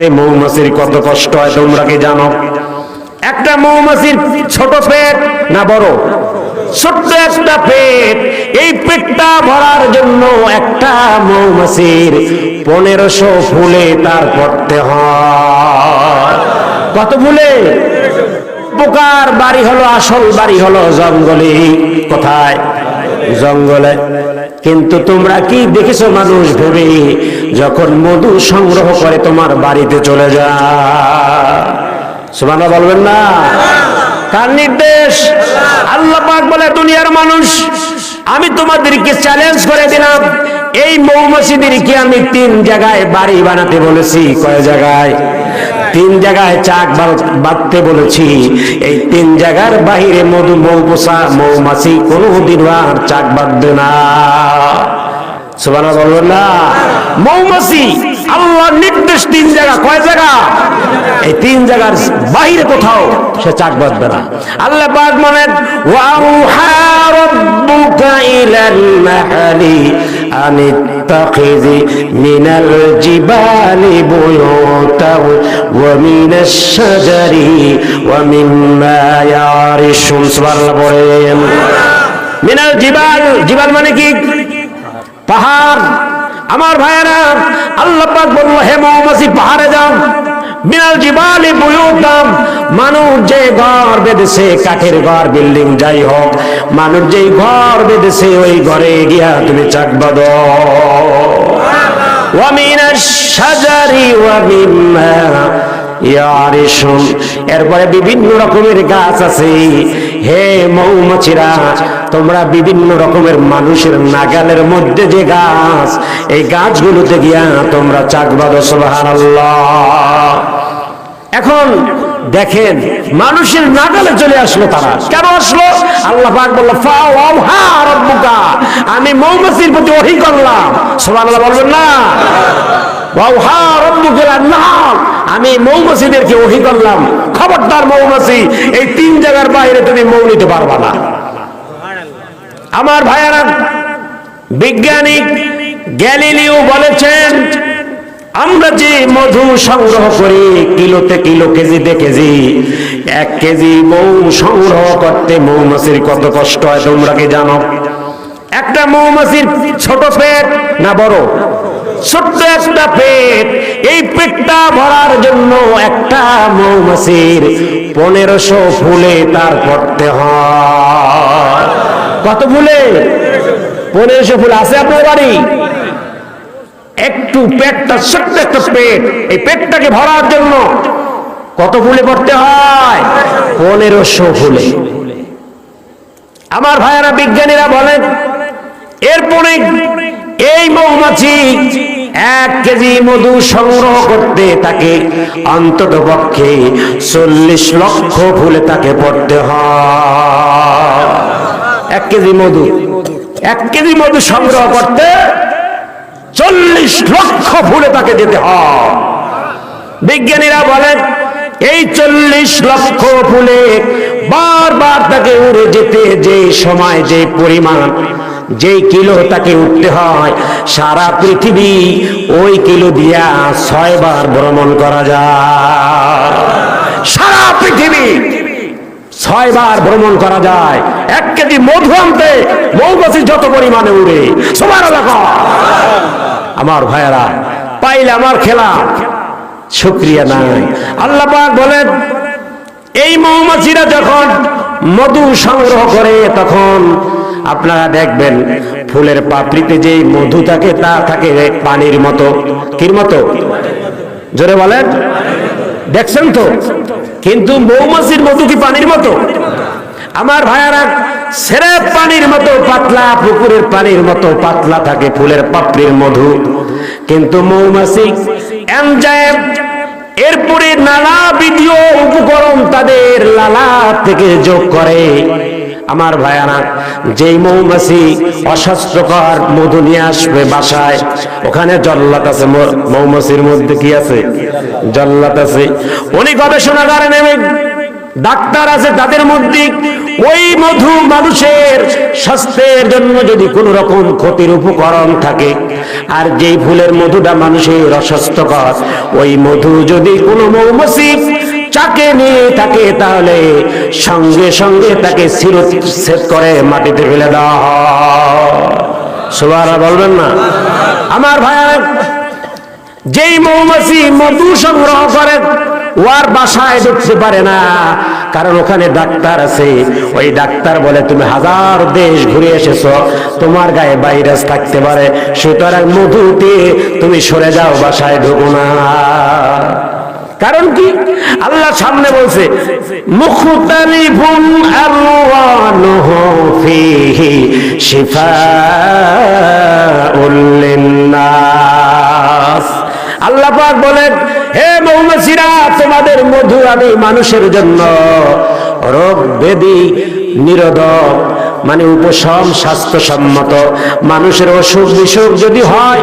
মৌমাছির কত কষ্ট হয়, তোমরা কি জানো? একটা মৌমাছির ছোট পেট না বড়? ছোট্ট একটা পেট। এই পেটটা ভরার জন্য একটা মৌমাছির পনেরোশো ফুলে তার পড়তে হয়। কত ফুলে? পোকার বাড়ি হলো, আসল বাড়ি হলো জঙ্গলে। কোথায়? জঙ্গলে। কিন্তু তোমরা কি দেখেছ মানুষ ভেবে? যখন মধু সংগ্রহ করে তোমার বাড়িতে চলে যা সুবহানাল্লাহ বলবেন না? কার নির্দেশ? আল্লাহ বলে, দুনিয়ার মানুষ, আমি তোমাদেরকে চ্যালেঞ্জ করে দিলাম। এই মৌমাছিদেরকে আমি তিন জায়গায় বাড়ি বানাতে বলেছি। কয় জায়গায়? তিন জায়গায় চাক বাঁধতে বলেছি। এই তিন জায়গার বাহিরে মধু মৌপোষা মৌমাছি কোনোদিন আর চাক বাঁধবে না। সুবানা বলবেন না। মৌমাছি আল্লাহর নির্দেশ তিন জায়গা। কয় জায়গা? এই তিন জায়গার বাহিরে কোথাও সে চাক বাঁধবে না। আল্লাহ পাক মিনাল মিনাল মানে কি? পাহাড়। আমার ভাইয়েরা, আল্লাহ পাক বলল, হে মৌমাছি, পাহাড়ে যাও। মিনাল জিবালি বুয়ুতাম মানুষ যে ঘর বেঁধেছে, কাঠের ঘর, বিল্ডিং যাই হোক, মানুষ যে ঘর বেঁধেছে, ওই ঘরে গিয়া তুমি চাকবাদ ওয়ামিনাস সাজারি ওয়ামিম্মা ইয়ারিশুন। এরপরে বিভিন্ন রকমের গাছ আছে। হে মৌমাছিরা, তোমরা বিভিন্ন রকমের মানুষের নাগালের মধ্যে যে গাছ, এই গাছগুলোতে গিয়া তোমরা চাকবাদ এখন দেখেন, মানুষের নাগালে চলে আসলো তারা। কেন আসলো? আল্লাহ পাক আমি মৌমাছির প্রতি ওহী করলাম। সুবহানাল্লাহ বলবেন না। আমি মৌমাছিদেরকে ওহী করলাম। খবরদার মৌমাছি এই তিন জায়গার বাইরে তুমি মৌ নিতে পারবা না। আমার ভাইয়ারা, বিজ্ঞানী গ্যালিলিও বলেছেন, আমরা যে মধু সংগ্রহ করি, কিলোতে কিলো, কেজিতে কেজি, এক কেজি মৌ সংগ্রহ করতে মৌমাছির কত কষ্ট হয়, তোমরা কি জানো? একটা মৌমাছির ছোট পেট না বড়? ছোট্ট একটা পেট। এই পেটটা ভরার জন্য একটা মৌমাছির পনেরোশো ফুলে তার হয়। কত ফুলে? পনেরোশো ফুল আছে আপনার বাড়ি? একটু পেটটা, ছোট্ট একটা পেট। এই পেটটাকে ভরার জন্য কত ফুলে পড়তে হয়? পনেরোশো ফুলে। আমার ভাইয়েরা, বিজ্ঞানীরা বলেন, এরপরে এই মৌমাছি এক কেজি মধু সংগ্রহ করতে তাকে অন্তত পক্ষে চল্লিশ লক্ষ ফুলে তাকে পড়তে হয়। এক কেজি মধু। এক কেজি মধু সংগ্রহ করতে চল্লিশ লক্ষ ফুলে তাকে যেতে হয়। বিজ্ঞানীরা বলেন, এই চল্লিশ লক্ষ ফুলে বারবার তাকে উড়ে যেতে যে সময়, যে পরিমাণ যেই কিলো তাকে উঠতে হয়, সারা পৃথিবী ওই কিলো দিয়া ছয়বার ভ্রমণ করা যায়। সারা পৃথিবী ছয়বার ভ্রমণ করা যায়। এক কেজি মধু আনতে মৌমাছি যত পরিমাণে উড়ে। সবার এলাকা আমার ভাইয়েরা, পাইলে আমার খেলা। শুক্রিয়া নাই। আল্লাহ বলেন, এই মৌমাছিরা যখন মধু সংগ্রহ করে, তখন আপনারা দেখবেন ফুলের পাপড়িতে যে মধু থাকে, তা থাকে পানির মতো। কির মতো? জোরে বলেন। দেখছেন তো? কিন্তু মৌমাছির মধু কি পানির মতো? আমার ভাইয়ারা সেরেপ পানির মতো, পাতলা পুকুরের পানির মতো, পাতলা থাকে ফুলের পাপড়ির মধু। কিন্তু মৌমাছি এনজাইম, এরপরে নানা ভিডিও উপকরণ তাদের লালা থেকে যোগ করে। আমার ভাইয়ারা, যেই মৌমাছি অস্বাস্থ্যকর মধু নিয়ে আসবে বাসায়, ওখানে জল্লাত আছে মৌমাছির মধ্যে কি আছে? জল্লাত আছে। উনি গবেষণাগারে নেবেন ডাক্তার আছে, তাদের মধ্যে ওই মধু মানুষের স্বাস্থ্যের জন্য যদি কোনো রকম ক্ষতির উপকরণ থাকে, আর যেই ফুলের মধুটা মানুষের অস্বাস্থ্যকর, ওই মধু যদি কোনো মৌমাছি চাকে নিয়ে থাকে তাহলে সঙ্গে সঙ্গে তাকে শিরোচ্ছেদ করে মাটিতে ফেলে দেওয়া হয় বলবেন না? আমার ভাইয়া যেই মৌমাছি মধু সংগ্রহ করে ওর বাসায় ঢুকতে পারে না। কারণ ওখানে ডাক্তার আছে। ওই ডাক্তার বলে, তুমি হাজার দেশ ঘুরে এসেছ। তোমার গায়ে ভাইরাস থাকতে পারে। সুতরাং মধুতে তুমি সরে যাও, বাসায় ঢুকো না। কারণ কি? আল্লাহ সামনে বলছে, মুখতালিফুন আলওয়ানুহু ফীহি শিফাউল লিন্নাস। আল্লাহ পাক বলেন, হে মৌমাছিরা, তোমাদের মধু আমি মানুষের জন্য রোগ বেদি নিরোধক মানে উপশম স্বাস্থ্যসম্মত। মানুষের অসুখ বিসুখ যদি হয়,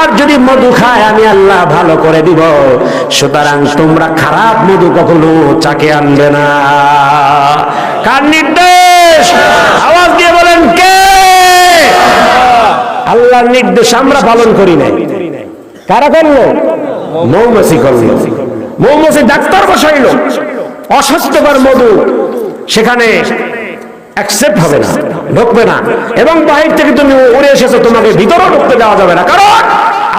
আর যদি মধু খায়, আমি আল্লাহ ভালো করে দিব। সুতরাং তোমরা খারাপ মধু কখনো চাকে আনবে না। কার নির্দেশ? আওয়াজ দিয়ে বলেন, কে? আল্লাহর নির্দেশ আমরা পালন করি নাই। কারা করল? মৌমাছি করল। মৌমাছি ডাক্তার বসাইলো। অস্বাস্থ্যকর মধু। সেখানে অ্যাকসেপ্ট হবে না, ঢুকবে না। এবং বাহির থেকে তুমি উড়ে এসেছ, তোমাকে ভিতরেও ঢুকতে দেওয়া যাবে না। কারণ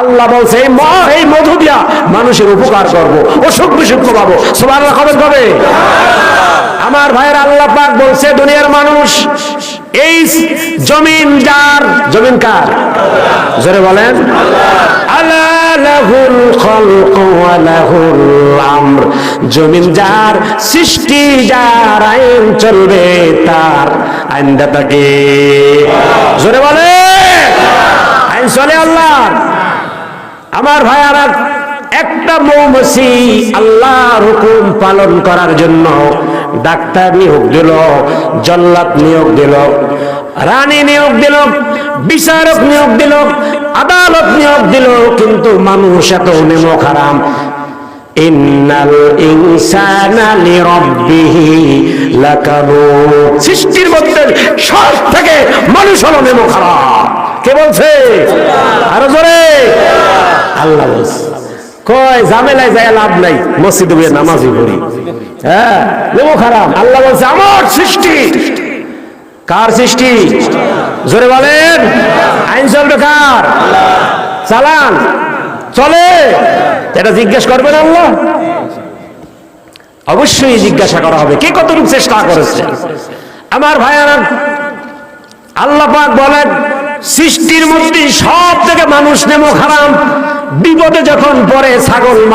আল্লাহ বলছে, এই এই মধু দিয়া মানুষের উপকার করব। অসুখ বিসুখ পাবো সবার খবর কবে? আমার ভাইয়ের আল্লাহ পাক বলছে, দুনিয়ার মানুষ, এই জমিন যার জমিন কার? জোরে বলেন আলা লাহুল খলক লাহুল আমর। জমিন যার সৃষ্টি, যার আইন চলবে, তার জোরে বলে। আইন চলে আল্লাহর আমার ভাইয়ারা, একটা মৌমাছি আল্লাহর হুকুম পালন করার জন্য ডাক্তার নিয়োগ দিল, জল্লাদ নিয়োগ দিল, রানী নিয়োগ দিল বিচারক নিয়োগ দিল, আদালত নিয়োগ দিল, কিন্তু মানুষ এত নেমো খারাম ইন্নাল ইনসানা লিরাব্বিহি লাকানুদ সৃষ্টির মধ্যে সব থেকে মানুষ হলো নেমো খারাপ কে বলছে? আরও জোরে। আল্লাহ কয়, ঝামেলায় যায় লাভ নাই, মসজিদে গিয়ে নামাজই পড়ি। হ্যাঁ নেমো খারাপ আল্লাহ বলছে, আমার সৃষ্টি। কার সৃষ্টি? জোরে বলেন। আইন চলবে কার? চালান। চলে। এটা জিজ্ঞেস করবেন আল্লাহ। অবশ্যই জিজ্ঞাসা করা হবে। কে কতটুকু চেষ্টা করেছে? আমার ভাইয়ারা, আল্লাহ পাক বলেন, সৃষ্টির মধ্যে সব থেকে মানুষ নেমো খারাপ। বিপদে যখন পরে ছাগল